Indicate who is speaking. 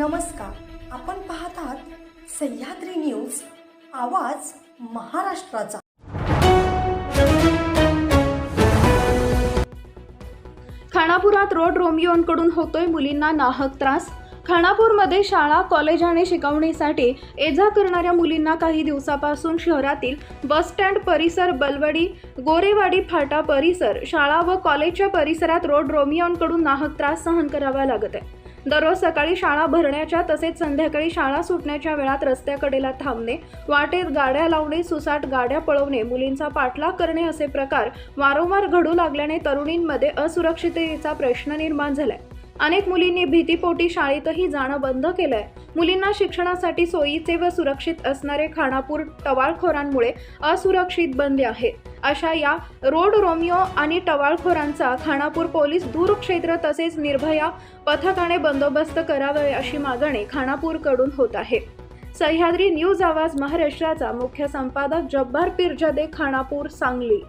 Speaker 1: नमस्कार. आपण पाहत आहात सह्याद्री न्यूज आवाज महाराष्ट्राचा.
Speaker 2: खानापुरात रोड रोमिओंकडून होतोय मुलींना नाहक त्रास. खानापूरमध्ये शाळा कॉलेज आणि शिकवणीसाठी ये जा करणाऱ्या मुलींना काही दिवसापासून शहरातील बसस्टँड परिसर बलवडी गोरेवाडी फाटा परिसर शाळा व कॉलेजच्या परिसरात रोड रोमिओंकडून नाहक त्रास सहन करावा लागत आहे. दररोज सकाळी शाळा भरण्याच्या तसेच संध्याकाळी शाळा सुटण्याच्या वेळात रस्त्याकडेला थांबणे वाटेत गाड्या लावणे सुसाट गाड्या पळवणे मुलींचा पाठलाग करणे असे प्रकार वारंवार घडू लागल्याने तरुणींमध्ये असुरक्षिततेचा प्रश्न निर्माण झालाय. अनेक मुलींनी भीतीपोटी शाळेतही जाणं बंद केलंय. मुलींना शिक्षणासाठी सोयीचे व सुरक्षित असणारे खानापूर टवाळखोरांमुळे असुरक्षित बनले आहे. अशा या रोड रोमिओ आणि टवाळखोरांचा खानापूर पोलीस दूर क्षेत्र तसेच निर्भया पथकाने बंदोबस्त करावे अशी मागणी खानापूरकडून होत आहे. सह्याद्री न्यूज आवाज महाराष्ट्राचा मुख्य संपादक जब्बार पिरजदे खानापूर सांगली.